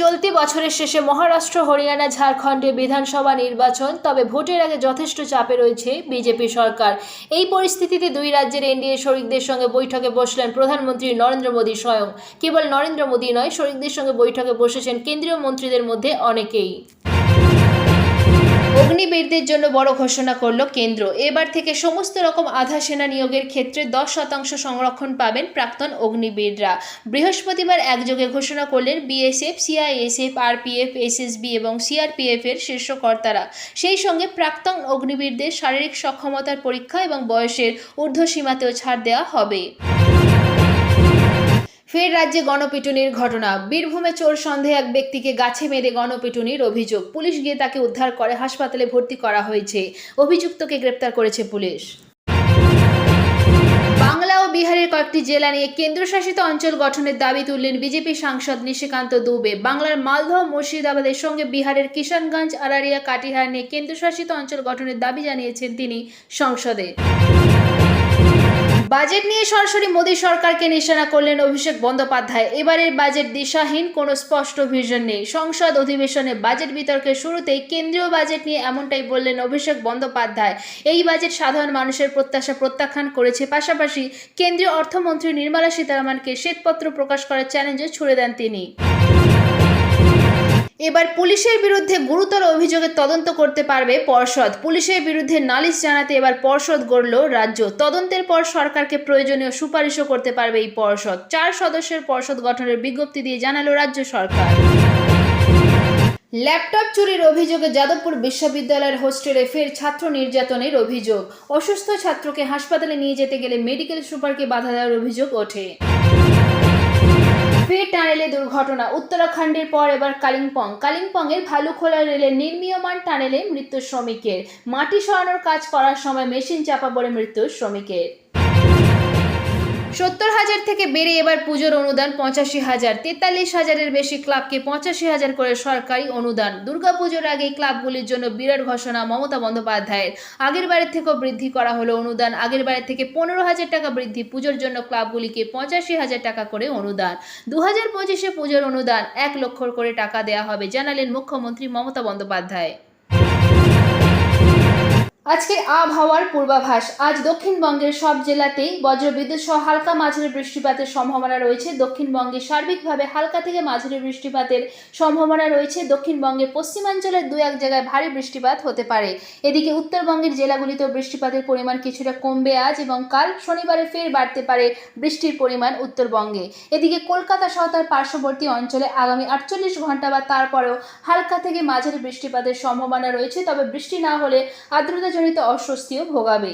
চলতি বছরের শেষে মহারাষ্ট্র, হরিয়ানা, ঝাড়খণ্ডে বিধানসভা নির্বাচন, তবে ভোটের আগে যথেষ্ট চাপে রয়েছে বিজেপি সরকার। এই পরিস্থিতিতে দুই রাজ্যের এনডিএ শরিকদের সঙ্গে বৈঠকে বসলেন প্রধানমন্ত্রী নরেন্দ্র মোদী স্বয়ং। কেবল নরেন্দ্র মোদী নয়, শরিকদের সঙ্গে বৈঠকে বসেছেন কেন্দ্রীয় মন্ত্রীদের মধ্যে অনেকেই। অগ্নিবীরদের জন্য বড় ঘোষণা করল কেন্দ্র। এবার থেকে সমস্ত রকম আধা সেনা নিয়োগের ক্ষেত্রে দশ শতাংশ সংরক্ষণ পাবেন প্রাক্তন অগ্নিবীররা। বৃহস্পতিবার একযোগে ঘোষণা করলেন বিএসএফ, সিআইএসএফ, আরপিএফ, এসএসবি এবং সিআরপিএফ এর শীর্ষ কর্তারা। সেই সঙ্গে প্রাক্তন অগ্নিবীরদের শারীরিক সক্ষমতার পরীক্ষা এবং বয়সের ঊর্ধ্বসীমাতেও ছাড় দেওয়া হবে। ফের রাজ্যে গণপিটুনির ঘটনা। বীরভূমে চোর সন্দেহে এক ব্যক্তিকে গাছে মেরে গণপিটুনির অভিযোগ। পুলিশ গিয়ে তাকে উদ্ধার করে হাসপাতালে ভর্তি করা হয়েছে। অভিযুক্তকে গ্রেপ্তার করেছে পুলিশ। বাংলা ও বিহারের কয়েকটি জেলা নিয়ে কেন্দ্রশাসিত অঞ্চল গঠনের দাবি তুললেন বিজেপি সাংসদ নিশিকান্ত দুবে। বাংলার মালদহ মুর্শিদাবাদের সঙ্গে বিহারের কিষানগঞ্জ আরারিয়া কাটিহার নিয়ে কেন্দ্রশাসিত অঞ্চল গঠনের দাবি জানিয়েছেন তিনি সংসদে। বাজেট নিয়ে সরাসরি মোদী সরকারকে নিশানা করলেন অভিষেক বন্দ্যোপাধ্যায়। এবারের বাজেট দিশাহীন, কোনো স্পষ্ট ভিশন নেই। সংসদ অধিবেশনে বাজেট বিতর্কের শুরুতেই কেন্দ্রীয় বাজেট নিয়ে এমনটাই বললেন অভিষেক বন্দ্যোপাধ্যায়। এই বাজেট সাধারণ মানুষের প্রত্যাশা প্রত্যাখ্যান করেছে। পাশাপাশি কেন্দ্রীয় অর্থমন্ত্রী নির্মলা সীতারামনকে শ্বেতপত্র প্রকাশ করার চ্যালেঞ্জও ছুড়ে দেন তিনি। এবার পুলিশের বিরুদ্ধে গুরুতর অভিযোগের তদন্ত করতে পারবে পর্ষদ। পুলিশের বিরুদ্ধে নালিশ জানাতে এবার পর্ষদ গড়ল রাজ্য। তদন্তের পর সরকারকে প্রয়োজনীয় সুপারিশও করতে পারবে এই পর্ষদ। চার সদস্যের পর্ষদ গঠনের বিজ্ঞপ্তি দিয়ে জানালো রাজ্য সরকার। ল্যাপটপ চুরির অভিযোগে যাদবপুর বিশ্ববিদ্যালয়ের হোস্টেলে ফের ছাত্র নির্যাতনের অভিযোগ। অসুস্থ ছাত্রকে হাসপাতালে নিয়ে যেতে গেলে মেডিকেল সুপারকে বাধা দেওয়ার অভিযোগ ওঠে। ফের টানেলে দুর্ঘটনা। উত্তরাখণ্ডের পর এবার কালিম্পং। কালিম্পংয়ের ভালুখোলা রেলের নির্মীয়মান টানেলে মৃত্যু শ্রমিকের। মাটি সরানোর কাজ করার সময় মেশিন চাপা পড়ে মৃত্যু শ্রমিকের। সত্তর হাজার থেকে বেড়ে এবার পুজোর অনুদান পঁচাশি হাজার। তেতাল্লিশ হাজারের বেশি ক্লাবকে পঁচাশি হাজার করে সরকারি অনুদান। দুর্গাপুজোর আগে ক্লাবগুলির জন্য বিরাট ঘোষণা মমতা বন্দ্যোপাধ্যায়ের। আগের বারের থেকেও বৃদ্ধি করা হলো অনুদান। আগের বারের থেকে পনেরো হাজার টাকা বৃদ্ধি পুজোর জন্য ক্লাবগুলিকে পঁচাশি হাজার টাকা করে অনুদান। দু হাজার পঁচিশে পুজোর অনুদান এক লক্ষ করে টাকা দেওয়া হবে, জানালেন মুখ্যমন্ত্রী মমতা বন্দ্যোপাধ্যায়। আজকের আবহাওয়ার পূর্বাভাস। আজ দক্ষিণবঙ্গের সব জেলাতেই বজ্রবিদ্যুৎ সহ হালকা মাঝারি বৃষ্টিপাতের সম্ভাবনা রয়েছে। দক্ষিণবঙ্গে সার্বিকভাবে হালকা থেকে মাঝারি বৃষ্টিপাতের সম্ভাবনা রয়েছে। দক্ষিণবঙ্গের পশ্চিমাঞ্চলের দু এক জায়গায় ভারী বৃষ্টিপাত হতে পারে। এদিকে উত্তরবঙ্গের জেলাগুলিতেও বৃষ্টিপাতের পরিমাণ কিছুটা কমবে আজ এবং কাল শনিবারে ফের বাড়তে পারে বৃষ্টির পরিমাণ উত্তরবঙ্গে। এদিকে কলকাতা সহ তার পার্শ্ববর্তী অঞ্চলে আগামী আটচল্লিশ ঘণ্টা বা তারপরেও হালকা থেকে মাঝারি বৃষ্টিপাতের সম্ভাবনা রয়েছে। তবে বৃষ্টি না হলে আর্দ্রতাজনিত অস্বস্তিও ভোগাবে।